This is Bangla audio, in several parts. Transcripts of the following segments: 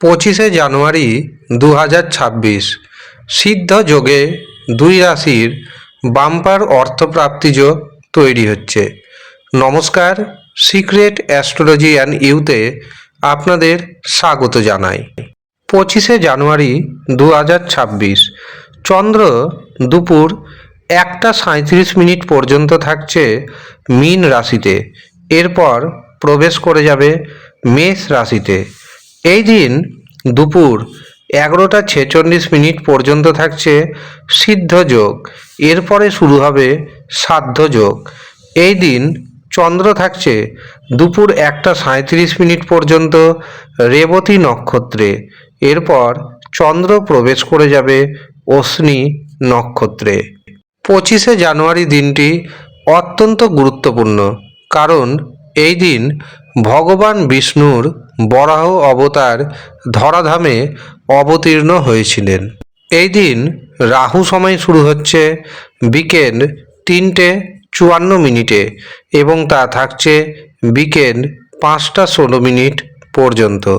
পঁচিশে জানুয়ারি দু হাজার ছাব্বিশ। সিদ্ধ যোগে দুই রাশির বাম্পার অর্থপ্রাপ্তি যোগ তৈরি হচ্ছে। নমস্কার, সিক্রেট অ্যাস্ট্রোলজি অ্যান্ড ইউতে আপনাদের স্বাগত জানাই। পঁচিশে জানুয়ারি দু হাজার ছাব্বিশ, চন্দ্র দুপুর একটা সাঁত্রিশ মিনিট পর্যন্ত থাকছে মীন রাশিতে। এরপর প্রবেশ করে যাবে মেষ রাশিতে। এই দিন দুপুর এগারোটা ছেচল্লিশ মিনিট পর্যন্ত থাকছে সিদ্ধ যোগ। এরপরে শুরু হবে সাধ্য যোগ। এই দিন চন্দ্র থাকছে দুপুর একটা সাঁত্রিশ মিনিট পর্যন্ত রেবতী নক্ষত্রে। এরপর চন্দ্র প্রবেশ করে যাবে অশ্নি নক্ষত্রে। পঁচিশে জানুয়ারি দিনটি অত্যন্ত গুরুত্বপূর্ণ, কারণ এই দিন ভগবান বিষ্ণুর বরাহ অবতার ধরাধামে অবতীর্ণ হয়েছিলেন। এই দিন রাহু সময় শুরু হচ্ছে, বিকেল তিনটে চুয়ান্ন মিনিটে এবং তা থাকছে বিকেল পাঁচটা ষোলো মিনিট পর্যন্ত।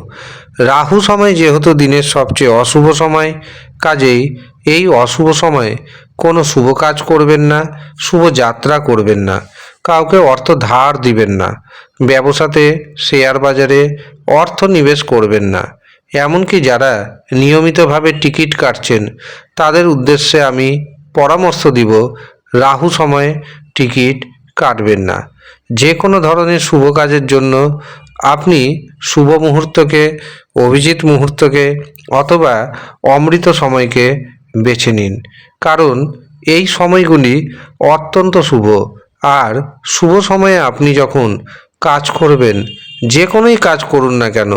রাহু সময় যেহেতু দিনের সবচেয়ে অশুভ সময়, কাজেই এই অশুভ সময়ে কোনো শুভ কাজ করবেন না, শুভ যাত্রা করবেন না। কাউকে অর্থ ধার দিবেন না। ব্যবসাতে শেয়ার বাজারে অর্থ নিবেশ করবেন না। এমনকি যারা নিয়মিতভাবে টিকিট কাটছেন, তাদের উদ্দেশ্যে আমি পরামর্শ দিব, রাহু সময়ে টিকিট কাটবেন না। যে কোনো ধরনের শুভ কাজের জন্য আপনি শুভ মুহূর্তকে, অভিজিৎ মুহূর্তকে অথবা অমৃত সময়কে বেছে নিন। কারণ এই সময়গুলি অত্যন্ত শুভ। আর শুভ সময়ে আপনি যখন কাজ করবেন, যে কোনোই কাজ করুন না কেন,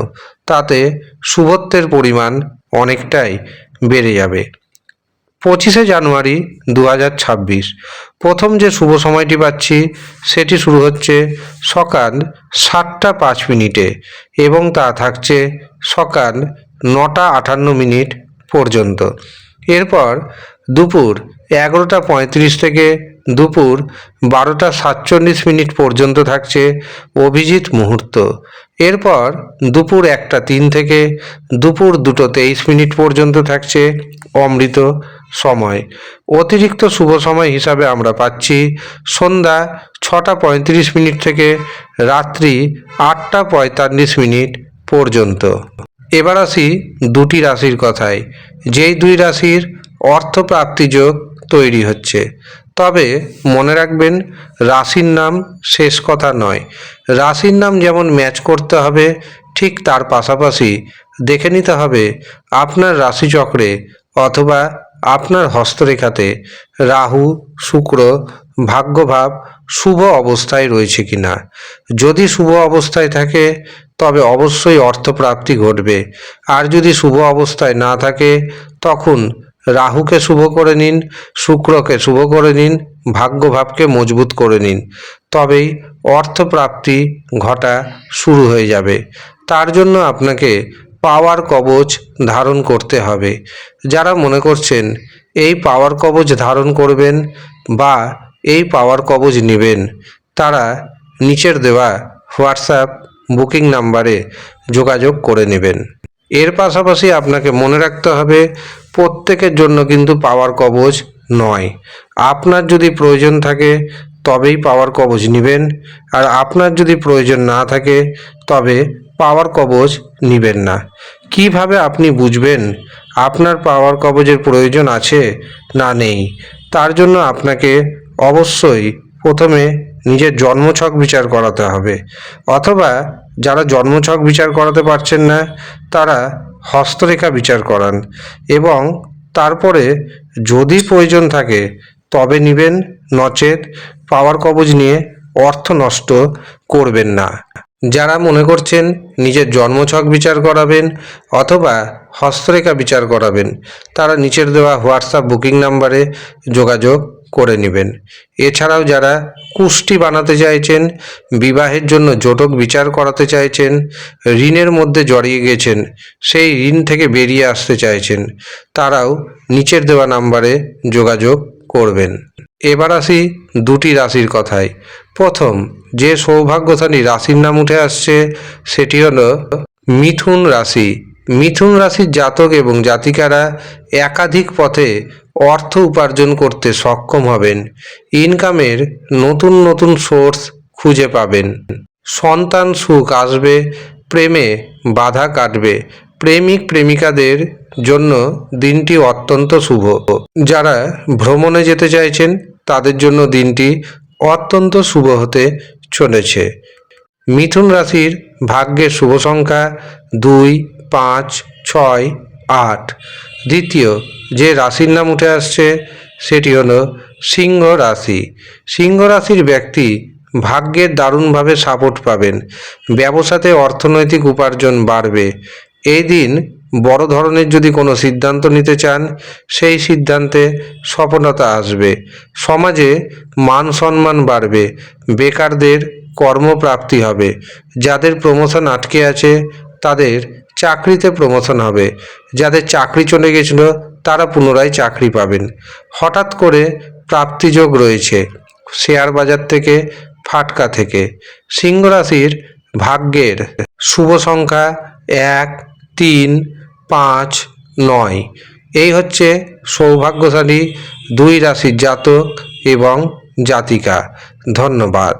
তাতে শুভত্বের পরিমাণ অনেকটাই বেড়ে যাবে। পঁচিশে জানুয়ারি দু হাজার ছাব্বিশ, প্রথম যে শুভ সময়টি পাচ্ছি, সেটি শুরু হচ্ছে সকাল সাতটা পাঁচ মিনিটে এবং তা থাকছে সকাল নটা আটান্ন মিনিট পর্যন্ত। এরপর দুপুর এগারোটা পঁয়ত্রিশ থেকে দুপুর বারোটা সাতচল্লিশ মিনিট পর্যন্ত থাকছে অভিজিৎ মুহূর্ত। এরপর দুপুর একটা তিন থেকে দুপুর দুটো তেইশ মিনিট পর্যন্ত থাকছে অমৃত সময়। অতিরিক্ত শুভ সময় হিসাবে আমরা পাচ্ছি সন্ধ্যা ছটা পঁয়ত্রিশ মিনিট থেকে রাত্রি আটটা পঁয়তাল্লিশ মিনিট পর্যন্ত। এবার আসি দুটি রাশির কথায়। যেই দুই রাশির অর্থপ্রাপ্তি যোগ তৈরি হচ্ছে। তবে মনে রাখবেন, রাশির নাম শেষ কথা নয়। রাশির নাম যেমন ম্যাচ করতে হবে, ঠিক তার পাশাপাশি দেখে নিতে হবে আপনার রাশিচক্রে অথবা আপনার হস্তরেখাতে রাহু, শুক্র, ভাগ্যভাব শুভ অবস্থায় রয়েছে কিনা। যদি শুভ অবস্থায় থাকে, তবে অবশ্যই অর্থপ্রাপ্তি ঘটবে। আর যদি শুভ অবস্থায় না থাকে, তখন রাহুকে শুভ করে নিন, শুক্রকে শুভ করে নিন, ভাগ্যভাবকে মজবুত করে নিন। তবেই অর্থপ্রাপ্তি ঘটা শুরু হয়ে যাবে। তার জন্য আপনাকে পাওয়ার কবচ ধারণ করতে হবে। যারা মনে করছেন, এই পাওয়ার কবচ ধারণ করবেন বা এই পাওয়ার কবচ নেবেন, তারা নিচের দেওয়া হোয়াটসঅ্যাপ বুকিং নাম্বারে যোগাযোগ করে নেবেন। এর পাশাপাশি আপনাকে মনে রাখতে হবে, প্রত্যেকের জন্য কিন্তু পাওয়ার কবচ নয়। আপনার যদি প্রয়োজন থাকে, তবেই পাওয়ার কবচ নেবেন। আর আপনার যদি প্রয়োজন না থাকে, তবে পাওয়ার কবচ নেবেন না। কীভাবে আপনি বুঝবেন আপনার পাওয়ার কবচের প্রয়োজন আছে না নেই? তার জন্য আপনাকে অবশ্যই প্রথমে নিজের জন্মছক বিচার করাতে হবে। অথবা যারা জন্মছক বিচার করাতে পারছেন না, তারা হস্তরেখা বিচার করান এবং তারপরে যদি প্রয়োজন থাকে তবে নিবেন, নচেত পাওয়ার কবজ নিয়ে অর্থ নষ্ট করবেন না। যারা মনে করছেন নিজের জন্মছক বিচার করাবেন অথবা হস্তরেখা বিচার করাবেন, তারা নিচের দেওয়া হোয়াটসঅ্যাপ বুকিং নাম্বারে যোগাযোগ করে নেবেন। এছাড়াও যারা কুষ্টি বানাতে চাইছেন, বিবাহের জন্য জটক বিচার করাতে চাইছেন, ঋণের মধ্যে জড়িয়ে গেছেন, সেই ঋণ থেকে বেরিয়ে আসতে চাইছেন, তারাও নিচের দেওয়া নাম্বারে যোগাযোগ করবেন। এবার আসি দুটি রাশির কথায়। প্রথম, যে সৌভাগ্যশালী রাশির নাম উঠে আসছে, সেটি হলো মিথুন রাশি। মিথুন রাশির জাতক এবং জাতিকারা একাধিক পথে অর্থ উপার্জন করতে সক্ষম হবেন। ইনকামের নতুন নতুন সোর্স খুঁজে পাবেন। সন্তান সুখ আসবে, প্রেমে বাধা কাটবে। প্রেমিক প্রেমিকাদের জন্য দিনটি অত্যন্ত শুভ। যারা ভ্রমণে যেতে চাইছেন, তাদের জন্য দিনটি অত্যন্ত শুভ হতে চলেছে। মিথুন রাশির ভাগ্যের শুভ সংখ্যা দুই পাঁচ, ছয়, আট। দ্বিতীয়, যে রাশির নাম উঠে আসছে, সেটি হলো সিংহ রাশি। সিংহ রাশির ব্যক্তি ভাগ্যের দারুণভাবে সাপোর্ট পাবেন। ব্যবসাতে অর্থনৈতিক উপার্জন বাড়বে। এই দিন বড় ধরনের যদি কোনো সিদ্ধান্ত নিতে চান, সেই সিদ্ধান্তে সফলতা আসবে। সমাজে মান সম্মান বাড়বে। বেকারদের কর্মপ্রাপ্তি হবে। যাদের প্রমোশন আটকে আছে, তাদের চাকরিতে প্রমোশন হবে। যাদের চাকরি চলে গেছিল, তারা পুনরায় চাকরি পাবেন। হঠাৎ করে প্রাপ্তিযোগ রয়েছে শেয়ার বাজার থেকে, ফাটকা থেকে। সিংহ রাশির ভাগ্যের শুভ সংখ্যা এক, তিন, পাঁচ, নয়। এই হচ্ছে সৌভাগ্যশালী দুই রাশির জাতক এবং জাতিকা। ধন্যবাদ।